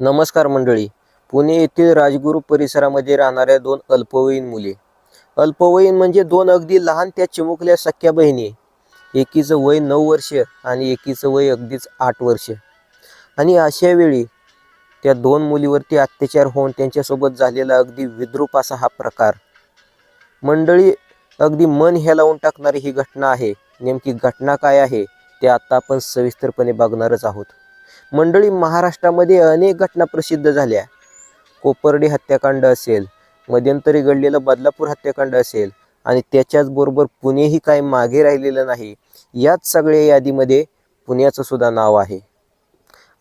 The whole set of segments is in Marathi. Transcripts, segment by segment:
नमस्कार मंडळी. पुणे येथील राजगुरू परिसरामध्ये राहणाऱ्या दोन अल्पवयीन मुले. अल्पवयीन म्हणजे दोन अगदी लहान त्या चिमुकल्या सख्या बहिणी. एकीचं वय नऊ वर्ष आणि एकीचं वय अगदीच आठ वर्ष. आणि अशा वेळी त्या दोन मुलीवरती अत्याचार होऊन त्यांच्यासोबत झालेला अगदी विद्रूप असा हा प्रकार. मंडळी अगदी मन हेलावून टाकणारी ही घटना आहे. नेमकी घटना काय आहे ते आता आपण सविस्तरपणे बघणारच आहोत. मंडळी महाराष्ट्रामध्ये अनेक घटना प्रसिद्ध झाल्या. कोपर्डी हत्याकांड असेल मध्यंतरी घडलेलं बदलापूर हत्याकांड असेल आणि त्याच्याचबरोबर पुणेही काय मागे राहिलेलं नाही याच सगळ्या यादीमध्ये पुण्याचं सुद्धा नाव आहे.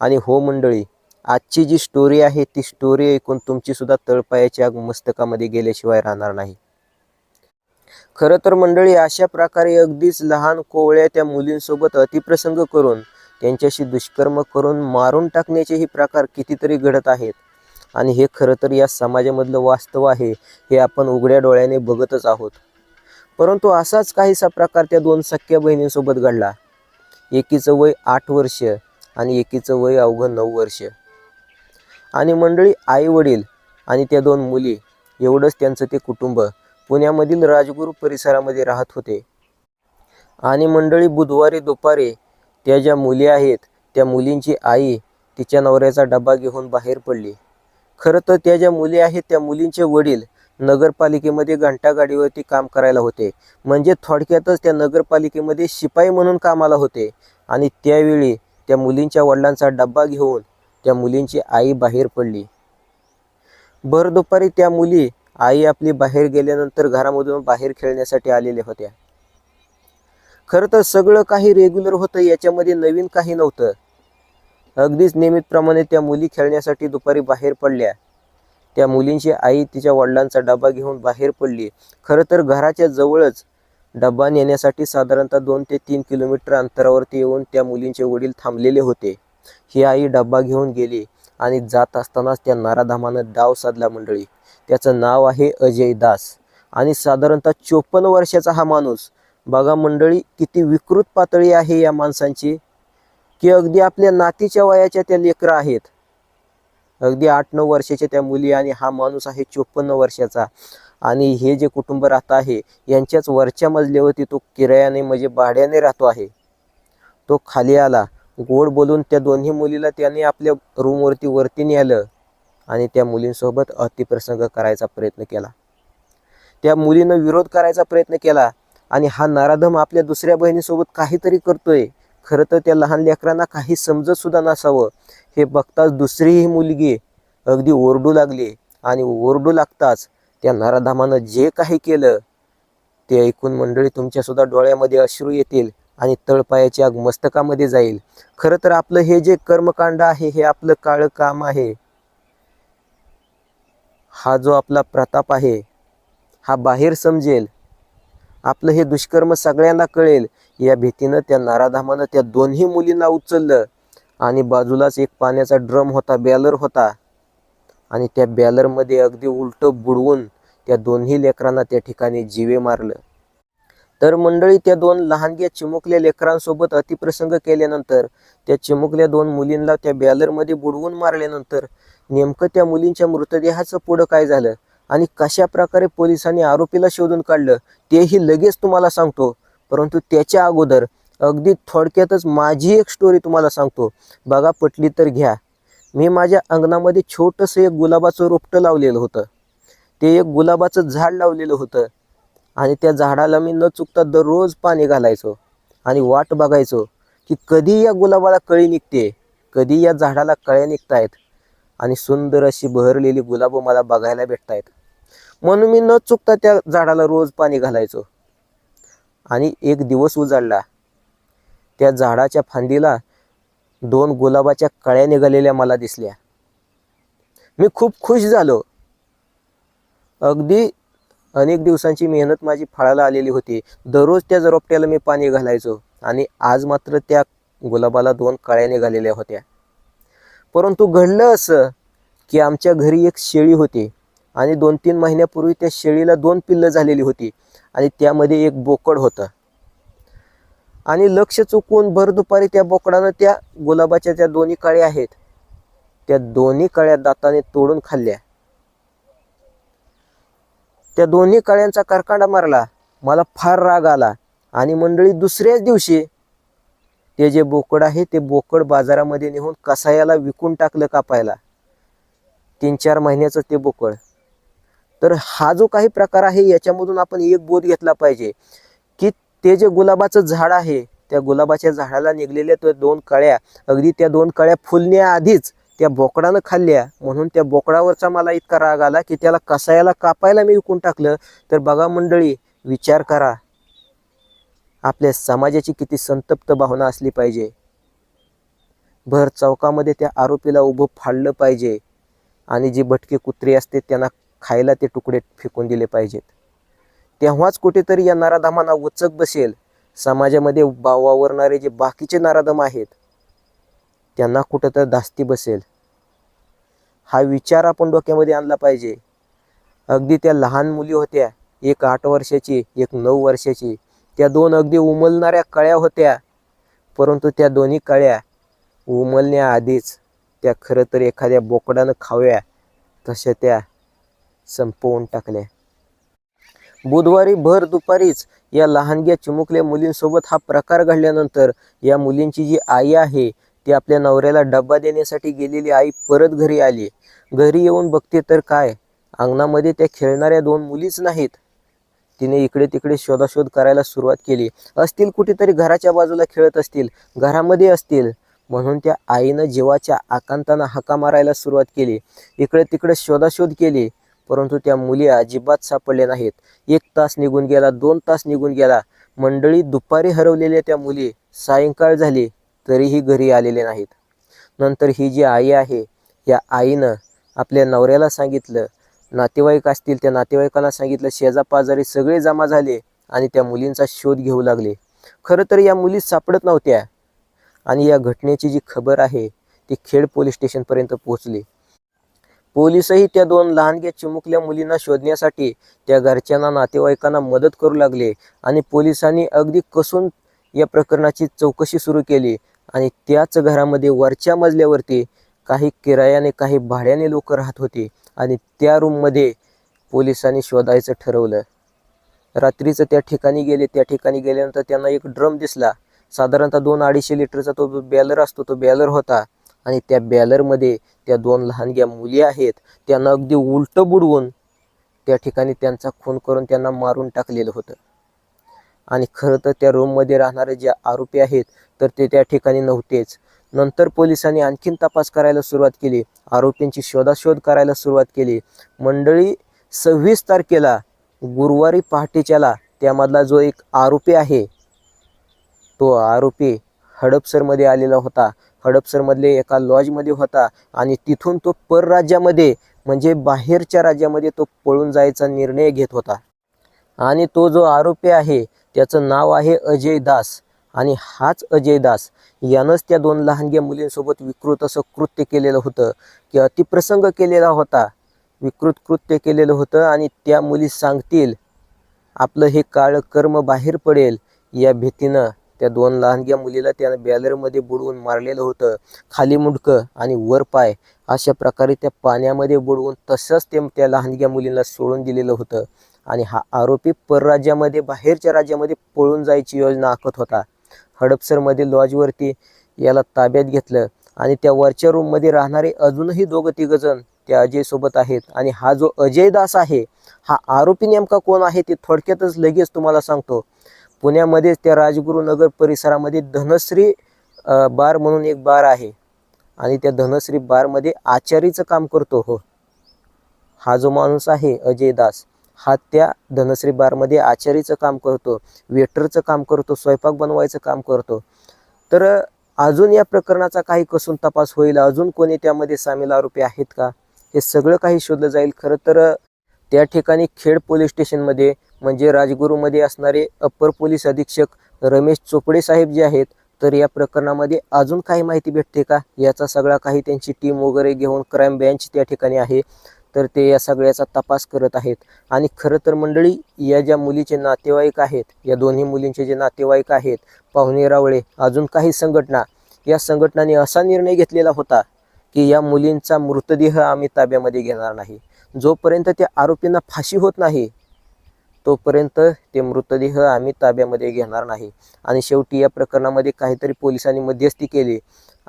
आणि हो मंडळी आजची जी स्टोरी आहे ती स्टोरी ऐकून तुमचीसुद्धा तळपायाची आग मस्तकामध्ये गेल्याशिवाय राहणार नाही. खरं तर मंडळी अशा प्रकारे अगदीच लहान कोवळ्या त्या मुलींसोबत अतिप्रसंग करून त्यांच्याशी दुष्कर्म करून मारून टाकण्याचेही प्रकार कितीतरी घडत आहेत. आणि हे खरं तर या समाजामधलं वास्तव आहे हे आपण उघड्या डोळ्याने बघतच आहोत. परंतु असाच काहीसा प्रकार त्या दोन सख्या बहिणींसोबत घडला. एकीचं वय आठ वर्ष आणि एकीचं वय अवघं नऊ वर्ष. आणि मंडळी आई वडील आणि त्या दोन मुली एवढंच त्यांचं ते कुटुंब पुण्यामधील राजगुरू परिसरामध्ये राहत होते. आणि मंडळी बुधवारी दुपारी त्या ज्या मुली आहेत त्या मुलींची आई तिच्या नवऱ्याचा डबा घेऊन बाहेर पडली. खरं तर त्या ज्या मुली आहेत त्या मुलींचे वडील नगरपालिकेमध्ये घंटागाडीवरती काम करायला होते. म्हणजे थोडक्यातच त्या नगरपालिकेमध्ये शिपाई म्हणून कामाला होते. आणि त्यावेळी त्या मुलींच्या वडिलांचा डब्बा घेऊन त्या मुलींची आई बाहेर पडली. भर दुपारी त्या मुली आई आपली बाहेर गेल्यानंतर घरामधून बाहेर खेळण्यासाठी आलेल्या होत्या. खरं तर सगळं काही रेग्युलर होतं याच्यामध्ये नवीन काही नव्हतं. अगदीच नियमितप्रमाणे त्या मुली खेळण्यासाठी दुपारी बाहेर पडल्या. त्या मुलींची आई तिच्या वडिलांचा डबा घेऊन बाहेर पडली. खरं तर घराच्या जवळच डबा नेण्यासाठी साधारणतः दोन ते तीन किलोमीटर अंतरावरती येऊन त्या मुलींचे वडील थांबलेले होते. ही आई डब्बा घेऊन गेली आणि जात असतानाच त्या नाराधामानं डाव साधला मंडळी. त्याचं नाव आहे अजय दास. आणि साधारणतः चोपन्न वर्षाचा हा माणूस बघा मंडळी किती विकृत पातळी आहे या माणसांची की अगदी आपल्या नातीच्या वयाच्या त्या लेकरं आहेत. अगदी आठ नऊ वर्षाच्या त्या मुली आणि हा माणूस आहे चोपन्न वर्षाचा. आणि हे जे कुटुंब राहत आहे यांच्याच वरच्या मजल्यावरती तो किरायाने म्हणजे भाड्याने राहतो आहे. तो खाली आला. गोड बोलून त्या दोन्ही मुलीला त्याने आपल्या रूमवरती वरती नेलं आणि त्या मुलींसोबत अतिप्रसंग करायचा प्रयत्न केला. त्या मुलीनं विरोध करायचा प्रयत्न केला. आणि हा नाराधम आपल्या दुसऱ्या बहिणीसोबत काहीतरी करतोय. खरं तर त्या लहान लेकरांना काही समजत सुद्धा नसावं. हे बघताच दुसरी ही मुलगी अगदी ओरडू लागली आणि ओरडू लागताच त्या नाराधामानं जे काही केलं ते ऐकून मंडळी तुमच्यासुद्धा डोळ्यामध्ये अश्रू येतील आणि तळपायाची आग मस्तकामध्ये जाईल. खरं तर आपलं हे जे कर्मकांड आहे हे आपलं काळं काम आहे. हा जो आपला प्रताप आहे हा बाहेर समजेल. आपलं हे दुष्कर्म सगळ्यांना कळेल. या भीतीनं त्या नाराधामानं त्या दोन्ही मुलींना उचललं. आणि बाजूलाच एक पाण्याचा ड्रम होता बॅलर होता. आणि त्या बॅलरमध्ये अगदी उलटं बुडवून त्या दोन्ही लेकरांना त्या ठिकाणी जीवे मारलं. तर मंडळी त्या दोन लहानग्या चिमुकल्या लेकरांसोबत अतिप्रसंग केल्यानंतर त्या चिमुकल्या दोन मुलींना त्या बॅलरमध्ये बुडवून मारल्यानंतर नेमकं त्या मुलींच्या मृतदेहाचं पुढं काय झालं? आणि कशा प्रकारे पोलिसांनी आरोपीला शोधून काढलं तेही लगेच तुम्हाला सांगतो. परंतु त्याच्या अगोदर अगदी थोडक्यातच माझी एक स्टोरी तुम्हाला सांगतो. बघा पटली तर घ्या. मी माझ्या अंगणामध्ये छोटंसं एक गुलाबाचं रोपटं लावलेलं होतं. ते एक गुलाबाचं झाड लावलेलं होतं. आणि त्या झाडाला मी न चुकता दररोज पाणी घालायचो आणि वाट बघायचो की कधी या गुलाबाला कळी निघते कधी या झाडाला कळ्या निघतायत. आणि सुंदर अशी बहरलेली गुलाबं मला बघायला भेटतायत. म्हणून मी न चुकता त्या झाडाला रोज पाणी घालायचो. आणि एक दिवस उजाडला. त्या झाडाच्या फांदीला दोन गुलाबाच्या कळ्या निघालेल्या मला दिसल्या. मी खूप खुश झालो. अगदी अनेक दिवसांची मेहनत माझी फळाला आलेली होती. दररोज त्या रोपट्याला मी पाणी घालायचो. आणि आज मात्र त्या गुलाबाला दोन कळ्या निघालेल्या होत्या. परंतु घडलं असं की आमच्या घरी एक शेळी होती. आणि दोन तीन महिन्यापूर्वी त्या शेळीला दोन पिल्लं झालेली होती. आणि त्यामध्ये एक बोकड होतं. आणि लक्ष चुकवून भर दुपारी त्या बोकडानं त्या गुलाबाच्या ज्या दोन्ही काळ्या आहेत त्या दोन्ही काळ्या दाताने तोडून खाल्ल्या. त्या दोन्ही काळ्यांचा करकांडा मारला. मला फार राग आला. आणि मंडळी दुसऱ्याच दिवशी ते जे बोकड आहे ते बोकड बाजारामध्ये नेऊन कसायाला विकून टाकलं कापायला. तीन चार महिन्याचं ते बोकड. तर हा जो काही प्रकार आहे याच्यामधून आपण एक बोध घेतला पाहिजे की ते जे गुलाबाचं झाड आहे त्या गुलाबाच्या झाडाला निघलेल्या त्या दोन कळ्या अगदी त्या दोन कळ्या फुलण्याआधीच त्या बोकडानं खाल्ल्या. म्हणून त्या बोकडावरचा मला इतका राग आला की त्याला कसायाला कापायला मी विकून टाकलं. तर बघा मंडळी विचार करा. आपल्या समाजाची किती संतप्त भावना असली पाहिजे. भर चौकामध्ये त्या आरोपीला उभं फाडलं पाहिजे. आणि जी भटके कुत्रे असते त्यांना खायला ते तुकडे फेकून दिले पाहिजेत. तेव्हाच कुठेतरी या नराधमांना उचक बसेल. समाजामध्ये वावरणारे जे बाकीचे नराधम आहेत त्यांना कुठं तर धास्ती बसेल. हा विचार आपण डोक्यामध्ये आणला पाहिजे. अगदी त्या लहान मुली होत्या एक आठ वर्षाची एक नऊ वर्षाची त्या दोन अगदी उमलणाऱ्या कळ्या होत्या परंतु त्या दोन्ही कळ्या उमलण्याआधीच त्या खरं तर एखाद्या बोकडानं खाव्या तशा त्या संपवून टाकले. बुधवारी भर दुपारीच या लहानग्या चिमुकल्या मुलींसोबत हा प्रकार घडल्यानंतर या मुलींची जी आई आहे ती आपल्या नवऱ्याला डब्बा देण्यासाठी गेलेली आई परत घरी आली. घरी येऊन बघते तर काय? अंगणामध्ये त्या खेळणाऱ्या दोन मुलीच नाहीत. तिने इकडे तिकडे शोधाशोध करायला सुरुवात केली. असतील कुठेतरी घराच्या बाजूला खेळत असतील घरामध्ये असतील. म्हणून त्या आईनं जीवाच्या आकांतानं हाका मारायला सुरुवात केली. इकडे तिकडे शोधाशोध केली. परंतु त्या मुली अजिबात सापडल्या नाहीत. एक तास निघून गेला दोन तास निघून गेला. मंडळी दुपारी हरवलेल्या त्या मुली सायंकाळ झाली तरीही घरी आलेले नाहीत. नंतर ही जी आई आहे या आईनं आपल्या नवऱ्याला सांगितलं नातेवाईक असतील त्या नातेवाईकांना सांगितलं शेजापाजारी सगळे जमा झाले आणि त्या मुलींचा शोध घेऊ लागले. खरं तर या मुली सापडत नव्हत्या. आणि या घटनेची जी खबर आहे ती खेड पोलीस स्टेशनपर्यंत पोहोचली. पोलिसही त्या दोन लहानग्या चिमुकल्या मुलींना शोधण्यासाठी त्या घरच्यांना नातेवाईकांना मदत करू लागले आणि पोलिसांनी अगदी कसून या प्रकरणाची चौकशी सुरू केली आणि त्याच घरामध्ये वरच्या मजल्यावरती काही किरायाने काही भाड्याने लोक राहत होते आणि त्या रूममध्ये पोलिसांनी शोधायचं ठरवलं. रात्रीचं त्या ठिकाणी गेले त्या ठिकाणी गेल्यानंतर त्यांना एक ड्रम दिसला. साधारणतः दोन अडीचशे लिटरचा तो बॅलर असतो तो बॅलर होता. आणि त्या बॅलरमध्ये त्या दोन लहानग्या मुली आहेत त्यांना अगदी उलटं बुडवून त्या ठिकाणी त्यांचा खून करून त्यांना मारून टाकलेलं होतं. आणि खरं तर त्या रूममध्ये राहणारे जे आरोपी आहेत तर ते त्या ठिकाणी नव्हतेच. नंतर पोलिसांनी आणखीन तपास करायला सुरुवात केली आरोपींची शोधाशोध करायला सुरुवात केली. मंडळी सव्वीस तारखेला गुरुवारी पहाटेच्याला त्यामधला जो एक आरोपी आहे तो आरोपी हडपसरमध्ये आलेला होता. हडपसरमधले एका लॉजमध्ये होता आणि तिथून तो परराज्यामध्ये म्हणजे बाहेरच्या राज्यामध्ये तो पळून जायचा निर्णय घेत होता. आणि तो जो आरोपी आहे त्याचं नाव आहे अजय दास. आणि हाच अजय दास यानंच त्या दोन लहानग्या मुलींसोबत विकृत असं कृत्य केलेलं होतं की अतिप्रसंग केलेला होता. विकृत कृत्य केलेलं होतं आणि त्या मुली सांगतील आपलं हे काळ कर्म बाहेर पडेल या भीतीनं. त्या दोन लहानग्या मुलीला त्यानं बॅलरमध्ये बुडवून मारलेलं होतं. खाली मुंडकं आणि वर पाय अशा प्रकारे त्या पाण्यामध्ये बुडवून तसंच ते त्या लहानग्या मुलींना सोडून दिलेलं होतं. आणि हा आरोपी परराज्यामध्ये बाहेरच्या राज्यामध्ये पळून जायची योजना आखत होता. हडपसरमध्ये लॉजवरती याला ताब्यात घेतलं आणि त्या वरच्या रूममध्ये राहणारे अजूनही दोघं तिघजण त्या अजयसोबत आहेत. आणि हा जो अजय दास आहे हा आरोपी नेमका कोण आहे ते थोडक्यातच लगेच तुम्हाला सांगतो. पुण्यामध्येच त्या राजगुरुनगर परिसरामध्ये धनश्री बार म्हणून एक बार आहे. आणि त्या धनश्री बारमध्ये आचारीचं काम करतो हो. हा जो माणूस आहे अजय दास हा त्या धनश्री बारमध्ये आचारीचं काम करतो वेटरचं काम करतो स्वयंपाक बनवायचं काम करतो. तर अजून या प्रकरणाचा काही कसून तपास होईल? अजून कोणी त्यामध्ये सामील आरोपी आहेत का? हे सगळं काही शोधलं जाईल. खरं तर त्या ठिकाणी खेड पोलीस स्टेशनमध्ये म्हणजे राजगुरूमध्ये असणारे अप्पर पोलीस अधीक्षक रमेश चोपडे साहेब जे आहेत तर या प्रकरणामध्ये अजून काही माहिती भेटते का? याचा सगळा काही त्यांची टीम वगैरे घेऊन क्राईम ब्रँच त्या ठिकाणी आहे तर ते या सगळ्याचा तपास करत आहेत. आणि खरं तर मंडळी या ज्या मुलीचे नातेवाईक आहेत या दोन्ही मुलींचे जे नातेवाईक आहेत पाहुणे रावळे अजून काही संघटना या संघटनाने असा निर्णय घेतलेला होता की या मुलींचा मृतदेह आम्ही ताब्यामध्ये घेणार नाही. जोपर्यंत त्या आरोपींना फाशी होत नाही तोपर्यंत ते मृतदेह आम्ही ताब्यामध्ये घेणार नाही. आणि शेवटी या प्रकरणामध्ये काहीतरी पोलिसांनी मध्यस्थी केली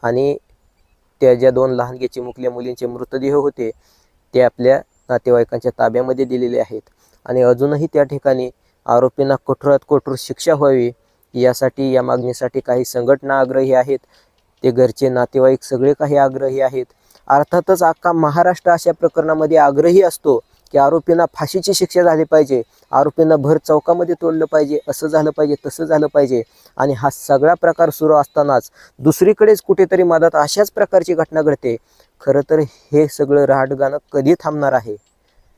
आणि त्या ज्या दोन लहान चिमुकल्या मुलींचे मृतदेह होते ते आपल्या नातेवाईकांच्या ताब्यामध्ये दिलेले आहेत. आणि अजूनही त्या ठिकाणी आरोपींना कठोरात कठोर शिक्षा व्हावी यासाठी या मागणीसाठी काही संघटना आग्रही आहेत. ते घरचे नातेवाईक सगळे काही आग्रही आहेत. अर्थातच अख्खा महाराष्ट्र अशा प्रकरणामध्ये आग्रही असतो की आरोपींना फाशीची शिक्षा झाली पाहिजे आरोपींना भर चौकामध्ये तोडलं पाहिजे असं झालं पाहिजे तसं झालं पाहिजे. आणि हा सगळा प्रकार सुरू असतानाच दुसरीकडेच कुठेतरी मदत अशाच प्रकारची घटना घडते. खरं तर हे सगळं राहडगाणं कधी थांबणार आहे?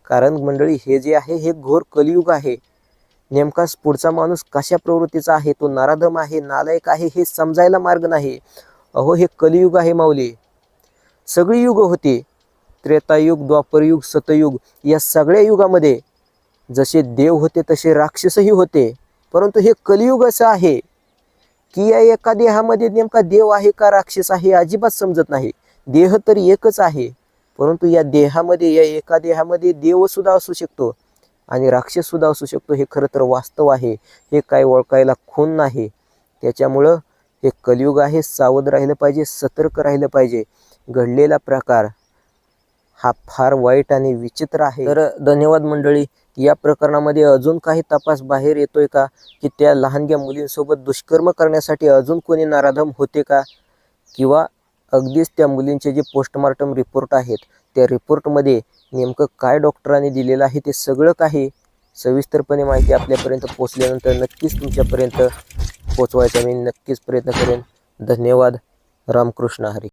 कारण मंडळी हे जे आहे हे घोर कलियुग आहे. नेमका पुढचा माणूस कशा प्रवृत्तीचा आहे? तो नाराधम आहे नालायक आहे हे समजायला मार्ग नाही. अहो हे कलियुग आहे माऊली. सगळी युग होती. त्रेतायुग द्वापरयुग सतयुग या सगळ्या युगामध्ये जसे देव होते तसे राक्षसही होते. परंतु हे कलियुग असं आहे की या एका देहामध्ये नेमका देव आहे का राक्षस आहे हे अजिबात समजत नाही. देह तर एकच आहे परंतु या देहामध्ये या एका देहामध्ये देवसुद्धा असू शकतो आणि राक्षससुद्धा असू शकतो. हे खरं तर वास्तव आहे. हे काय ओळखायला खून नाही. त्याच्यामुळं हे कलियुग आहे. सावध राहिलं पाहिजे सतर्क राहिलं पाहिजे. घडलेला प्रकार हा फार वाईट आणि विचित्र आहे. तर धन्यवाद मंडळी या प्रकरणामध्ये अजून काही तपास बाहेर येतोय का? की त्या लहानग्या मुलींसोबत दुष्कर्म करण्यासाठी अजून कोणी नाराधम होते का? किंवा अगदीच त्या मुलींचे जे पोस्टमार्टम रिपोर्ट आहेत त्या रिपोर्टमध्ये नेमकं काय डॉक्टरांनी दिलेलं आहे ते सगळं काही सविस्तरपणे माहिती आपल्यापर्यंत पोचल्यानंतर नक्कीच तुमच्यापर्यंत पोचवायचा मी नक्कीच प्रयत्न करेन. धन्यवाद. रामकृष्ण हरी.